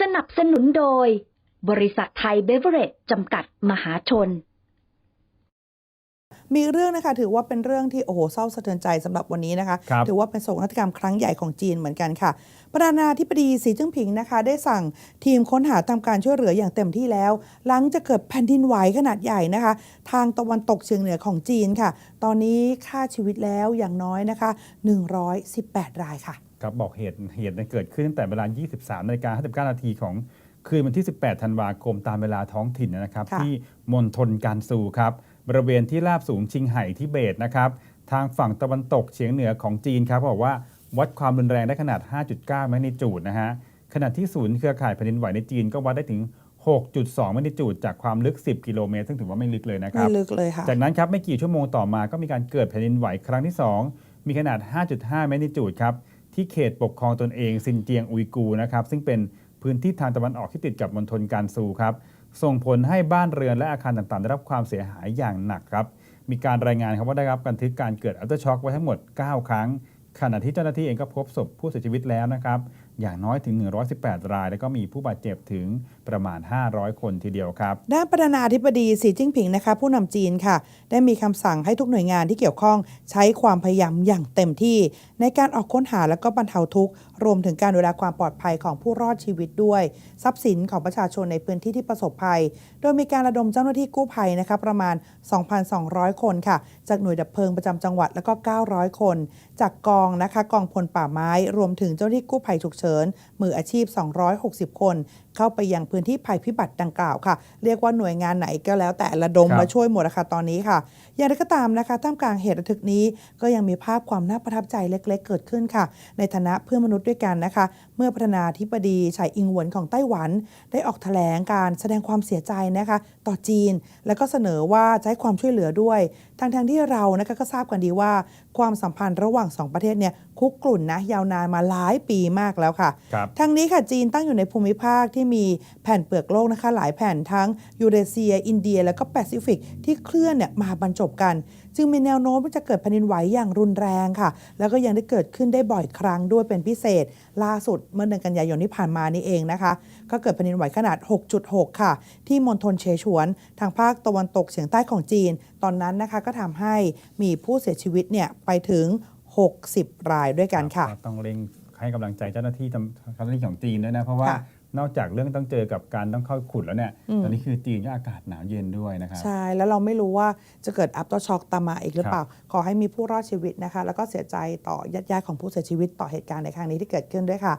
สนับสนุนโดย บริษัทไทยเบเวอเรจจำกัดมหาชน มีเรื่องนะคะถือว่าเป็นเรื่องที่โอ้โหเศร้าสะเทือนใจสำหรับวันนี้นะคะ ครับถือว่าเป็นโศกนาฏกรรมครั้งใหญ่ของจีนเหมือนกันค่ะ ประธานาธิบดีสีจิ้งผิงนะคะ ได้สั่งทีมค้นหาทำการช่วยเหลืออย่างเต็มที่แล้ว หลังจะเกิดแผ่นดินไหวขนาดใหญ่นะคะ ทางตะวันตกเฉียงเหนือของจีนค่ะ ตอนนี้ค่าชีวิตแล้วอย่างน้อยนะคะ 118 รายค่ะ ครับบอกเหตุเหตุเนี่ยเกิดขึ้นตั้งแต่เวลา 23นาฬิกา59นาทีของคืนวันที่ 18 ธันวาคมตามเวลาท้องถิ่นนะครับค่ะที่มณฑลการซูครับบริเวณที่ราบสูงชิงไห่ทิเบตนะครับ ทางฝั่งตะวันตกเฉียงเหนือของจีนครับบอกว่าวัดความรุนแรงได้ขนาด 5.9แมกนิจูดนะฮะขณะที่ศูนย์เครือข่ายแผ่นดินไหวในจีนก็วัดได้ถึง 6.2แมกนิจูดจากความลึก 10 กิโลเมตร ซึ่งถือว่าไม่ลึกเลยนะคไม่รับลึกเลยค่ะจากนั้นครับไม่กี่ชั่วโมงต่อมาก็มีการเกิดแผ่นดินไหวครั้งที่ 2 มีขนาด 5.5แมกนิจูดครับ ที่เขตปกครองตนเองซินเจียงอุยกูนะครับซึ่งเป็นพื้นที่ทางตะวันออกที่ติดกับมณฑลการซูครับส่งผลให้บ้านเรือนและอาคารต่างๆ ได้รับความเสียหายอย่างหนักครับมีการรายงานครับว่าได้รับการทึกการเกิดอัลเตอร์ช็อคไว้ทั้งหมด 9 ครั้งขณะที่เจ้าหน้าที่เองก็พบศพผู้เสียชีวิตแล้วนะครับ อย่างน้อยถึง 118 ราย แล้วก็มีผู้บาดเจ็บถึงประมาณ 500 คนทีเดียวครับ ด้านประธานาธิบดีสีจิ้งผิงนะคะ ผู้นำจีนค่ะ ได้มีคำสั่งให้ทุกหน่วยงานที่เกี่ยวข้องใช้ความพยายามอย่างเต็มที่ ในการออกค้นหาและก็บรรเทาทุกข์รวมถึงการดูแลความปลอดภัยของผู้รอดชีวิตด้วย ทรัพย์สินของประชาชนในพื้นที่ที่ประสบภัย โดยมีการระดมเจ้าหน้าที่กู้ภัยนะคะประมาณ 2,200 คนค่ะ จากหน่วยดับเพลิงประจำจังหวัดแล้วก็ 900 คน จากกองนะคะกองพลป่าไม้ รวมถึงเจ้าหน้าที่กู้ภัยฉุกเฉินมืออาชีพ 260 คน เข้าไปยังพื้นที่ภัยพิบัติดังกล่าวค่ะ เรียกว่าหน่วยงานไหนก็แล้วแต่ระดมครับมาช่วยหมดนะคะตอนนี้ค่ะ อย่างไรก็ตามนะคะท่ามกลางเหตุระทึกนี้ก็ยังมีภาพความน่าประทับใจเล็ก ๆ เกิดขึ้นค่ะ ในฐานะเพื่อนมนุษย์ด้วยกันนะคะ เมื่อประธานาธิบดีไฉอิงหวนของไต้หวัน ได้ออกแถลงการแสดงความเสียใจนะคะ ต่อจีน แล้วก็เสนอว่าจะให้ความช่วยเหลือด้วยทั้งทงๆที่เรานะคะก็ทราบกันดีว่า ความสัมพันธ์ระหว่างสองประเทศเนี่ยคุกกรุ่นนะยาวนานมาหลายปีมากแล้วค่ะครับทั้งนี้ค่ะจีนตั้งอยู่ในภูมิภาคที่มีแผ่นเปลือกโลกนะคะ หลายแผ่นทั้งยูเรเซีย อินเดีย และก็แปซิฟิก ที่เคลื่อนเนี่ยมาบรรจบกัน จึงมีแนวโน้มว่าจะเกิดแผ่นดินไหวอย่างรุนแรงค่ะ แล้วก็ยังได้เกิดขึ้นได้บ่อยครั้งด้วยเป็นพิเศษ ล่าสุดเมื่อเดือนกันยายนที่ผ่านมานี่เองนะคะ ก็เกิดแผ่นดินไหวขนาด 6.6 ค่ะ ที่มณฑลเชฉวน ทางภาคตะวันตกเฉียงใต้ของจีน ตอนนั้นนะคะก็ทำให้มีผู้เสียชีวิตเนี่ยไปถึง 60 รายด้วยกันค่ะก็ต้องเร่ง ให้กำลังใจเจ้าหน้าที่ตำเจ้าหน้าที่ของจีนด้วยนะ เพราะว่าค่ะนอกจากเรื่องต้องเจอกับการต้องเข้าขุดแล้วเนี่ยอืมตอนนี้คือจีนก็อากาศหนาวเย็นด้วยนะครับ ใช่ แล้วเราไม่รู้ว่าจะเกิด after shock ตามมาอีกหรือเปล่า ขอให้มีผู้รอดชีวิตนะคะ แล้วก็เสียใจต่อญาติๆของผู้เสียชีวิตต่อเหตุการณ์ในครั้งนี้ที่เกิดขึ้นด้วยค่ะ